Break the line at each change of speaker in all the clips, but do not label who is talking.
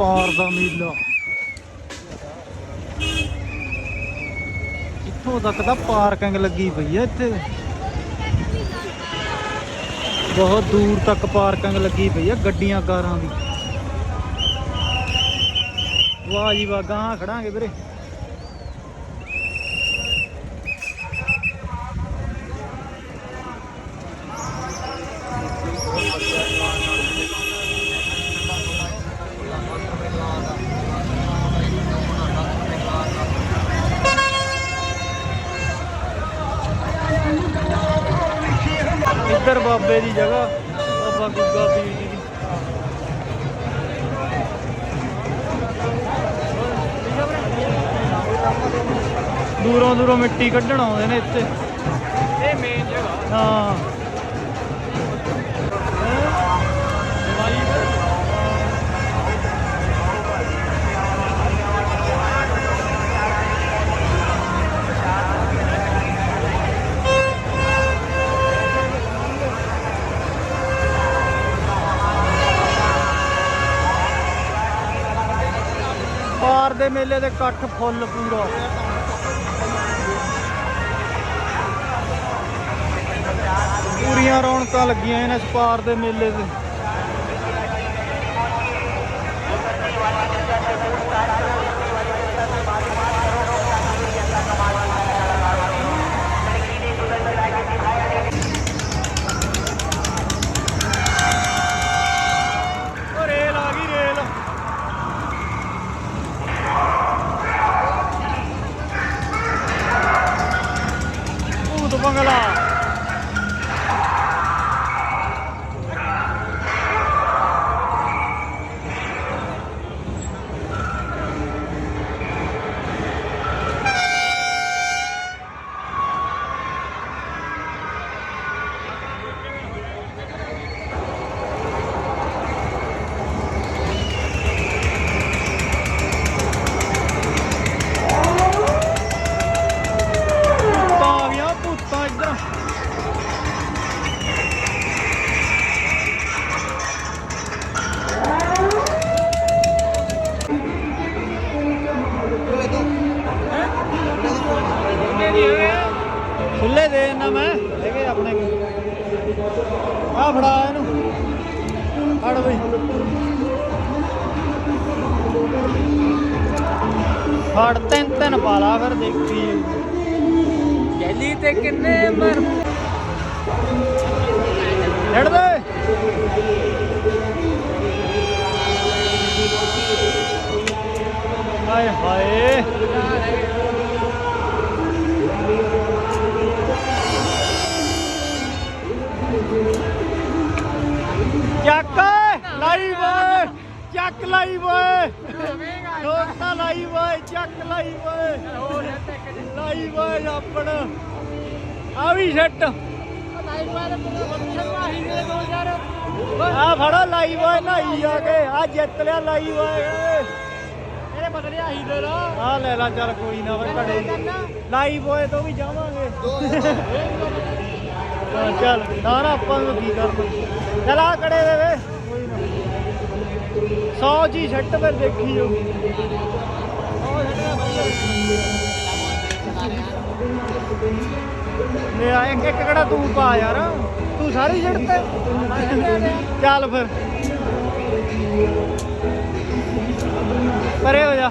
ਪਾਰ ਦਾ ਮੇਲਾ। ਇੱਥੋਂ ਤੱਕ ਤਾਂ ਪਾਰਕਿੰਗ ਲੱਗੀ ਪਈ ਹੈ ਇੱਥੇ। ਬਹੁਤ ਦੂਰ ਤੱਕ ਪਾਰਕਿੰਗ ਲੱਗੀ ਪਈ ਹੈ ਗੱਡੀਆਂ ਕਾਰਾਂ ਦੀ। ਵਾਹ ਜੀ ਵਾਹ ਗਾਂ ਖੜਾਂਗੇ ਵੀਰੇ। ਬਾਬੇ ਦੀ ਜਗ੍ਹਾ। ਬਾਬਾ ਗੁੱਗਾ ਪੀਰ ਜੀ ਦੀ ਦੂਰੋਂ ਦੂਰੋਂ ਮਿੱਟੀ ਕੱਢਣ ਆਉਂਦੇ ਨੇ ਇੱਥੇ।
ਇਹ ਮੇਨ ਜਗ੍ਹਾ।
ਹਾਂ। ਦੇ ਮੇਲੇ ਦੇ ਇਕੱਠ ਫੁੱਲ ਪੂਰਾ। ਪੂਰੀਆਂ ਰੌਣਕਾਂ ਲੱਗੀਆਂ ਨੇ ਇਸ ਪਾਰ ਦੇ ਮੇਲੇ ਤੇ। ਫੜ ਤਿੰਨ ਤਿੰਨ ਪਾ ਲਾ ਫਿਰ ਦੇਖੀ।
ਜੈਲੀ ਤੇ ਕਿੰਨੇ ਮਰ
ਛੱਡ ਦੇ। ਹਾਏ ਹਾਏ। ਚੱਕ ਲਾਈ ਓਏ ਚੱਕ ਲਾਈ ਓਏ ਦੋਸਤਾ ਲਾਈ ਓਏ ਚੱਕ ਲਾਈ ਓਏ ਲਾਈ ਓਏ ਆਪਣ। ਆ ਵੀ ਸੈੱਟ ਆ ਫੜੋ ਲਾਈ ਓਏ ਨਾਈ ਆ ਕੇ। ਆ ਜਿੱਤ ਲਿਆ ਲਾਈ ਓਏ
ਇਹਨੇ ਬਦਲਿਆ ਹੀ ਦੇ ਲਾ
ਆ ਲੈ ਲਾ ਚੱਲ ਕੋਈ ਨਾ ਵੇ ਘੜੇ ਲਾਈ ਓਏ ਤੋਂ ਵੀ ਜਾਵਾਂਗੇ। ਚੱਲ ਨਾ ਨਾ ਆਪਾਂ ਨੂੰ ਕੀ ਕਰਨਾ ਚੱਲ ਆ ਕੜੇ ਦੇ ਵੇ। ਕੋਈ ਨਾ 100 ਜੀ ਛੱਟ ਫਿਰ ਦੇਖੀ ਜੋ ਲੈ ਆ, ਇੱਕ ਇੱਕ ਕਿਹੜਾ ਤੂੰ ਪਾ ਯਾਰ। ਤੂੰ ਸਾਰੀ ਛੱਡ ਤੇ? ਚੱਲ ਫਿਰ। ਪਰੇ ਹੋ ਜਾ।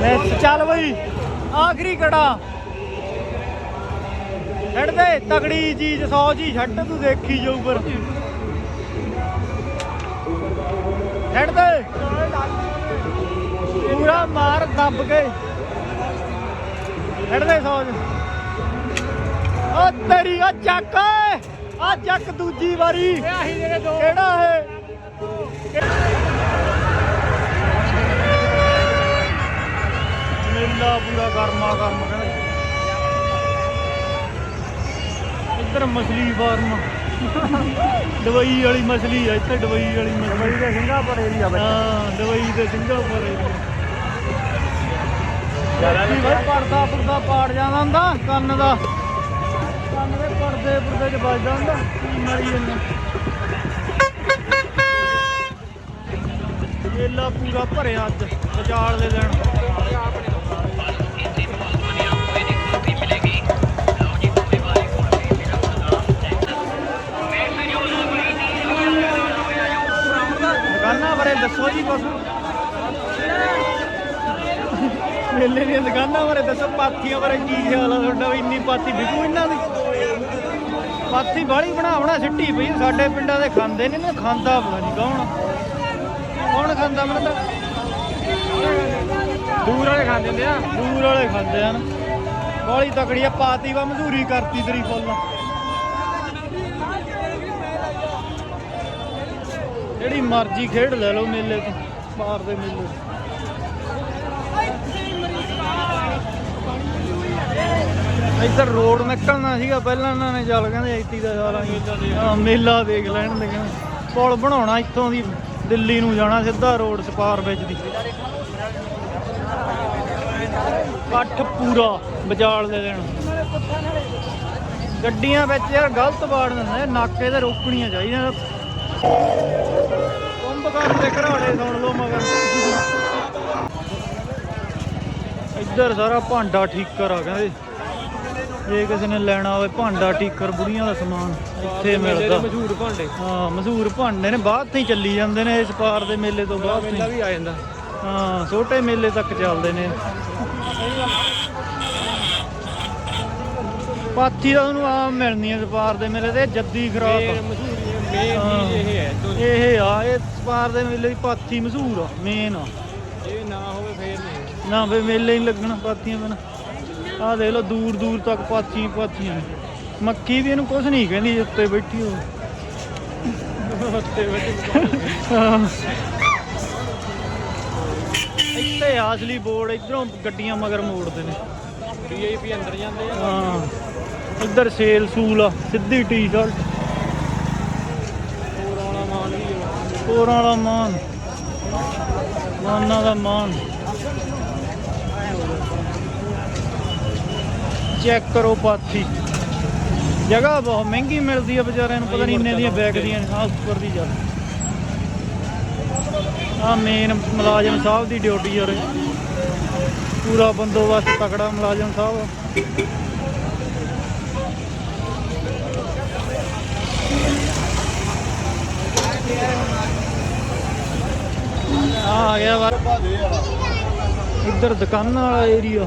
ਲੈ, ਚੱਲ ਬਈ। ਆਖਰੀ ਕੜਾ। ਛੱਡ ਦੇ ਤਗੜੀ ਚੀਜ਼ 100 ਜੀ ਛੱਡ, ਤੂੰ ਦੇਖੀ ਜਾਊ ਪਰ ਛੱਡ ਦੇ ਪੂਰਾ ਮਾਰ ਦੱਬ ਕੇ। ਛੱਡ ਦੇ 100 ਓ ਤੇਰੀ ਆ ਚੱਕ ਆ ਚੱਕ ਦੂਜੀ ਵਾਰੀ। ਕਿਹੜਾ ਹੈ ਮੇਲਾ ਪੂਰਾ ਗਰਮਾ ਗਰਮ ਕਹਿੰਦੇ ਇੱਧਰ ਮਛਲੀ ਫਾਰਮ। ਦਵਾਈ ਵਾਲੀ ਮਛਲੀ ਆ ਇੱਥੇ ਦਵਾਈ ਵਾਲੀ ਮਛਲੀ।
ਦੇ ਸਿੰਗਾਪੁਰ ਏਰੀਆ
ਹਾਂ ਦਵਾਈ ਦੇ ਸਿੰਗਾਪੁਰ ਏਰੀਆ ਭਾਈ ਪੜਦਾ ਪੁਰਦਾ ਪਾੜ ਜਾਂਦਾ ਹੁੰਦਾ ਕੰਨ ਦਾ। ਦੇ ਪਰਦੇ ਪੁਰਦੇ ਚ ਵੱਜਦਾ ਹੁੰਦਾ ਕੀ ਮਾਰੀ ਜਾਂਦਾ ਮੇਲਾ ਪੂਰਾ ਭਰਿਆ ਅੱਜ ਵਿਚਾਲ ਦੇ ਦਿਨ। ਮੇਲੇ ਦੀਆਂ ਦੁਕਾਨਾਂ ਬਾਰੇ ਦੱਸੋ ਪਾਥੀਆਂ ਬਾਰੇ ਕੀ ਖਿਆਲ ਆ ਤੁਹਾਡਾ ਵੀ ਇੰਨੀ ਪਾਥੀ ਵਿਕੂ ਇਹਨਾਂ ਦੀ? ਪਾਥੀ ਬਾਹਲੀ ਬਣਾਵਣਾ ਸਿੱਟੀ ਪਈ ਸਾਡੇ ਪਿੰਡਾਂ ਦੇ ਖਾਂਦੇ ਨੇ ਨਾ ਖਾਂਦਾ ਪਤਾ ਨਹੀਂ ਕੌਣ ਕੌਣ ਖਾਂਦਾ ਮੈਨੂੰ ਤਾਂ?
ਦੂਰ ਵਾਲੇ ਖਾਂਦੇ ਹੁੰਦੇ ਆ।
ਦੂਰ ਵਾਲੇ ਖਾਂਦੇ ਹਨ। ਬਾਹਲੀ ਤਕੜੀ ਆ ਪਾਤੀ ਵਾ ਮਜ਼ਦੂਰੀ ਕਰਤੀ ਤੇਰੀ ਫੁੱਲ। ਜਿਹੜੀ ਮਰਜ਼ੀ ਖੇਡ ਲੈ ਲਓ ਮੇਲੇ ਤੋਂ ਬਾਹਰ ਦੇ ਮੇਲੇ। ਇੱਧਰ ਰੋਡ ਨਿਕਲਣਾ ਸੀਗਾ, ਪਹਿਲਾਂ ਇਹਨਾਂ ਨੇ ਚੱਲ ਕਹਿੰਦੇ ਐਤੀ ਦਾ ਸਾਲਾ ਮੇਲਾ ਦੇਖ ਲੈਣ ਦੇ ਕਹਿੰਦੇ। ਪੁਲ ਬਣਾਉਣਾ ਇੱਥੋਂ ਦੀ, ਦਿੱਲੀ ਨੂੰ ਜਾਣਾ ਸਿੱਧਾ ਰੋਡ ਸਪਾਰ ਵਿੱਚ ਦੀ। ਇਕੱਠ ਪੂਰਾ ਵਿਚਾਲ ਦੇ ਦੇਣ ਗੱਡੀਆਂ ਵਿੱਚ ਯਾਰ ਗਲਤ ਬਾੜ ਦਿੰਦੇ, ਨਾਕੇ ਤੇ ਰੋਕਣੀਆਂ ਚਾਹੀਦੀਆਂ। ਕੁੰਭਕਰਨ ਦੇ ਘਰਾੜੇ ਸੁਣ ਲਓ ਮਗਰ। ਇੱਧਰ ਸਾਰਾ ਭਾਂਡਾ ਠੀਕ ਕਰਾ ਕਹਿੰਦੇ। ਜੇ ਕਿਸੇ ਨੇ ਲੈਣਾ ਹੋਵੇ ਭਾਂਡਾ ਠੀਕਰ ਬੁੜੀਆਂ ਦਾ ਸਮਾਨ ਇੱਥੇ ਮਿਲਦਾ।
ਮਸ਼ਹੂਰ ਭਾਂਡੇ।
ਹਾਂ ਮਸ਼ਹੂਰ ਭਾਂਡੇ ਨੇ ਬਾਅਦ ਤੋਂ ਹੀ ਚੱਲੀ ਜਾਂਦੇ ਨੇ ਇਸ ਪਾਰ ਦੇ ਮੇਲੇ ਤੋਂ ਬਾਅਦ।
ਮੇਲਾ ਵੀ ਆ ਜਾਂਦਾ।
ਹਾਂ ਛੋਟੇ ਮੇਲੇ ਤੱਕ ਚੱਲਦੇ ਨੇ। ਪਾਥੀ ਦਾ ਉਹਨੂੰ ਆਮ ਮਿਲਣੀ ਹੈ ਵਪਾਰ ਦੇ ਮੇਲੇ ਤੇ ਜੱਦੀ ਖਰਾਬ ਆ।
ਇਹ ਹੈ ਜੋ
ਇਹ ਆ ਇਹ ਵਪਾਰ ਦੇ ਮੇਲੇ ਦੀ ਪਾਥੀ ਮਸ਼ਹੂਰ ਆ ਮੇਨ ਆ।
ਇਹ ਨਾ ਹੋਵੇ ਫੇਰ ਨਹੀਂ।
ਨਾ ਫੇ ਮੇਲੇ ਹੀ ਨੀ ਲੱਗਣਾ ਪਾਥੀਆਂ ਬਿਨਾ। ਆ ਦੇਖ ਲਓ ਦੂਰ ਦੂਰ ਤੱਕ ਪਾਥੀਆਂ ਹੀ ਪਾਥੀਆਂ ਮੱਕੀ ਵੀ ਇਹਨੂੰ ਕੁਝ ਨਹੀਂ ਕਹਿੰਦੀ ਉੱਤੇ ਬੈਠੀ ਹੋ
ਉੱਤੇ ਵਿੱਚ
ਇੱਥੇ ਆ ਅਸਲੀ ਬੋਰਡ ਇਧਰੋਂ ਗੱਡੀਆਂ ਮਗਰ ਮੋੜਦੇ ਨੇ।
ਵੀਆਈਪੀ ਅੰਦਰ ਜਾਂਦੇ ਆ।
ਹਾਂ। ਇੱਧਰ ਸੇਲ ਸੂਲ ਆ ਸਿੱਧੀ ਟੀ-ਸ਼ਰਟ
ਹੋਰ ਆਉਣਾ ਮਾਨ।
ਕੋਰਾਂ ਵਾਲਾ ਮਾਨ ਮਾਨਾਂ ਦਾ ਮਾਨ ਚੈੱਕ ਕਰੋ ਪਾਥੀ। ਜਗ੍ਹਾ ਬਹੁਤ ਮਹਿੰਗੀ ਮਿਲਦੀ ਆ ਵਿਚਾਰਿਆਂ ਨੂੰ, ਪਤਾ ਨਹੀਂ ਇੰਨੇ ਦੀਆਂ ਬੈਗਦੀਆਂ ਨੇ ਆ ਉੱਪਰ ਦੀ ਜਾ ਆ ਮੇਨ ਮੁਲਾਜ਼ਮ ਸਾਹਿਬ ਦੀ ਡਿਊਟੀ ਯਾਰ ਪੂਰਾ ਬੰਦੋਬਸਤ ਤਕੜਾ ਮੁਲਾਜ਼ਮ ਸਾਹਿਬ। ਆ ਆ ਗਿਆ ਵਾ। ਇੱਧਰ ਦੁਕਾਨਾਂ ਵਾਲਾ ਏਰੀਆ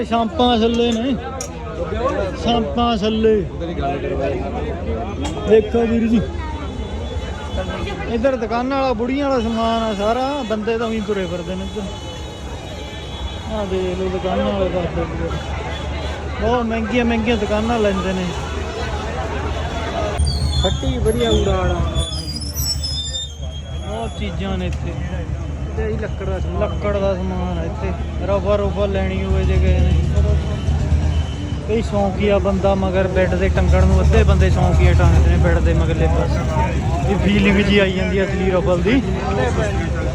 ਇਹ ਸ਼ਾਂਪਾਂ ਥੱਲੇ ਨੇ। ਸ਼ਾਂਪਾਂ ਥੱਲੇ। ਦੇਖੋ ਵੀਰ ਜੀ। ਇੱਧਰ ਦੁਕਾਨਾਂ ਵਾਲਾ, ਬੁੜੀਆਂ ਵਾਲਾ ਸਮਾਨ ਆ ਸਾਰਾ। ਬੰਦੇ ਤਾਂ ਵੀ ਤੁਰੇ ਫਿਰਦੇ ਨੇ ਇੱਧਰ। ਆ ਦੇਖ ਲਓ ਦੁਕਾਨਾਂ ਵਾਲੇ ਕਰਦੇ ਬਹੁਤ ਮਹਿੰਗੀਆਂ ਮਹਿੰਗੀਆਂ ਦੁਕਾਨਾਂ ਲੈਂਦੇ ਨੇ।
ਫੱਟੀ, ਵਧੀਆ ਉਡਾੜ
ਬਹੁਤ ਚੀਜ਼ਾਂ ਨੇ ਇੱਥੇ।
ਤੇ ਇਹ ਲੱਕੜ ਦਾ ਸਮਾਨ
ਲੱਕੜ ਦਾ ਸਮਾਨ ਆ ਇੱਥੇ। ਰਫਾ ਰੁਫਾ ਲੈਣੀ ਹੋਵੇ ਜੇ ਗਏ ਨੇ। ਕਈ ਸ਼ੌਂਕੀਆ ਬੰਦਾ ਮਗਰ ਬੈੱਡ ਦੇ ਟੰਗਣ ਨੂੰ ਅੱਧੇ ਬੰਦੇ ਸ਼ੌਂਕੀਆ ਟੰਗਦੇ ਨੇ ਬੈੱਡ ਦੇ ਮਗਰਲੇ ਪਾਸੇ। ਇਹ ਫੀਲਿੰਗ ਜੀ ਆਈ ਜਾਂਦੀ ਅਸਲੀ ਰਫਲ ਦੀ।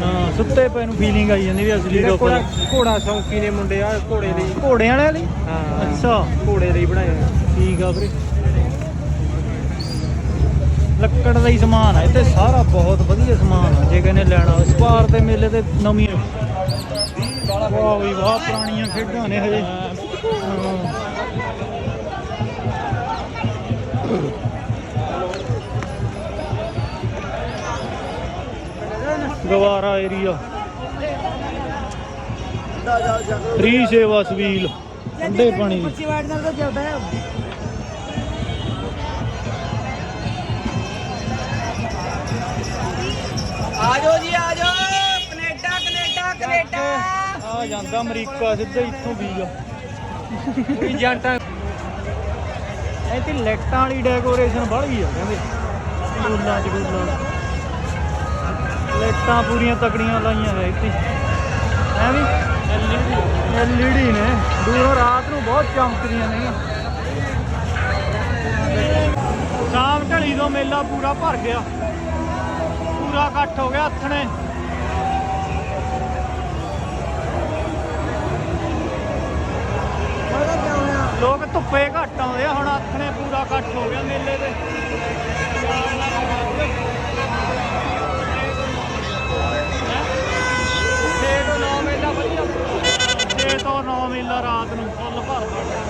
ਹਾਂ ਸੁੱਤੇ ਪਏ ਨੂੰ ਫੀਲਿੰਗ ਆਈ ਜਾਂਦੀ ਵੀ ਅਸਲੀ ਰਫਲ
ਘੋੜਾ ਸ਼ੌਂਕੀ ਨੇ ਮੁੰਡੇ ਆ ਘੋੜੇ ਲਈ
ਘੋੜਿਆਂ ਵਾਲੇ ਲਈ?
ਹਾਂ।
ਅੱਛਾ।
ਘੋੜੇ ਲਈ ਬਣਾਏ ਆ।
ਠੀਕ ਆ ਵੀਰੇ। ਲੱਕੜ ਦਾ ਹੀ ਸਮਾਨ ਆ, ਇੱਥੇ ਸਾਰਾ ਬਹੁਤ ਵਧੀਆ ਸਮਾਨ ਆ। ਜੇ ਕਿਸੇ ਲੈਣਾ ਸਪਾਰ ਦੇ ਮੇਲੇ ਤੇ ਨਵੀਂ ਵਾਹ ਵੀ ਵਾਹ ਪੁਰਾਣੀਆਂ ਖੇਡਾਂ ਨੇ ਹਜੇ। ਗਵਾਰਾ ਏਰੀਆ ਫ੍ਰੀ ਸੇਵਾ ਸਵੀਲ, ਠੰਡੇ ਪਾਣੀ ਦੀ।
ਆਜੋ ਜੀ ਆਜੋ। Canada Canada Canada.
ਆ ਜਾਂਦਾ ਅਮਰੀਕਾ ਸਿੱਧਾ ਇੱਥੋਂ ਵੀਜ਼ਾ
ਕੋਈ ਏਜੰਟਾਂ
ਇੱਥੇ ਲਾਈਟਾਂ ਵਾਲੀ ਡੈਕੋਰੇਸ਼ਨ ਬੜੀ ਆ ਕਹਿੰਦੇ। ਗੋਲਾਂ ਚ ਗੋਲਾਂ ਲਾਈਟਾਂ ਪੂਰੀਆਂ ਤਕੜੀਆਂ ਲਾਈਆਂ ਹੋਇਆ ਇੱਥੇ। ਹੈ ਵੀ? ਐਲਈਡੀ ਨੇ। ਦੂਰੋਂ ਰਾਤ ਨੂੰ ਬਹੁਤ ਚਮਕਦੀਆਂ ਨੇ। ਸ਼ਾਮ ਢਲੀ ਤੋਂ ਮੇਲਾ ਪੂਰਾ ਭਰ ਗਿਆ। ਪੂਰਾ ਇਕੱਠ ਹੋ ਗਿਆ ਹੱਥਣੇ ਲੋਕ ਧੁੱਪੇ ਘੱਟ ਆਉਂਦੇ ਆ, ਹੁਣ ਆਥਣੇ ਪੂਰਾ ਇਕੱਠ ਹੋ ਗਿਆ ਮੇਲੇ ਤੇ ਛੇ ਤੋਂ 9 ਮੇਲਾ ਵਧੀਆ। 6 ਤੋਂ 9 ਮੇਲਾ ਰਾਤ ਨੂੰ ਫੁੱਲ ਭਰਦਾ